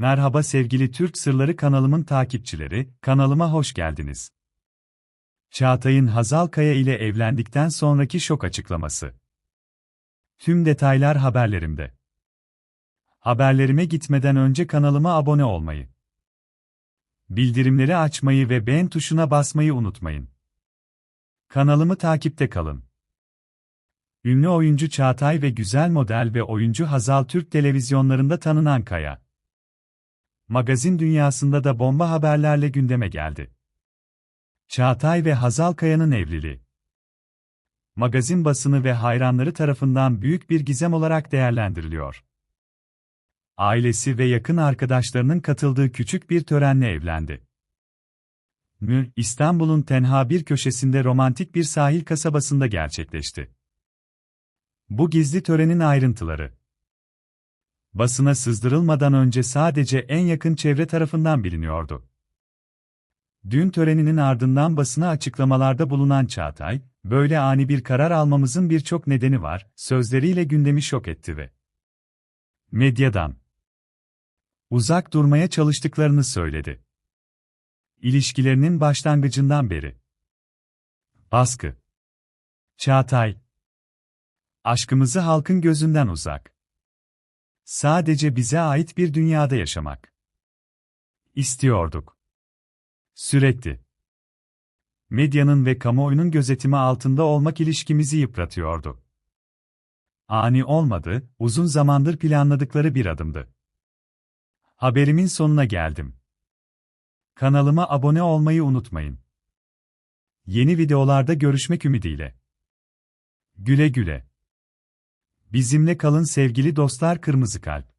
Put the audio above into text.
Merhaba sevgili Türk Sırları kanalımın takipçileri, kanalıma hoş geldiniz. Çağatay'ın Hazal Kaya ile evlendikten sonraki şok açıklaması. Tüm detaylar haberlerimde. Haberlerime gitmeden önce kanalıma abone olmayı, bildirimleri açmayı ve beğen tuşuna basmayı unutmayın. Kanalımı takipte kalın. Ünlü oyuncu Çağatay ve güzel model ve oyuncu Hazal Türk televizyonlarında tanınan Kaya. Magazin dünyasında da bomba haberlerle gündeme geldi. Çağatay ve Hazal Kaya'nın evliliği. Magazin basını ve hayranları tarafından büyük bir gizem olarak değerlendiriliyor. Ailesi ve yakın arkadaşlarının katıldığı küçük bir törenle evlendi. Mü, İstanbul'un tenha bir köşesinde romantik bir sahil kasabasında gerçekleşti. Bu gizli törenin ayrıntıları basına sızdırılmadan önce sadece en yakın çevre tarafından biliniyordu. Düğün töreninin ardından basına açıklamalarda bulunan Çağatay, böyle ani bir karar almamızın birçok nedeni var, sözleriyle gündemi şok etti ve medyadan uzak durmaya çalıştıklarını söyledi. İlişkilerinin başlangıcından beri. Baskı. Çağatay. Aşkımızı halkın gözünden uzak. Sadece bize ait bir dünyada yaşamak. istiyorduk. Sürekli. Medyanın ve kamuoyunun gözetimi altında olmak ilişkimizi yıpratıyordu. Ani olmadı, uzun zamandır planladıkları bir adımdı. Haberimin sonuna geldim. Kanalıma abone olmayı unutmayın. Yeni videolarda görüşmek ümidiyle. Güle güle. Bizimle kalın sevgili dostlar Kırmızı Kalp.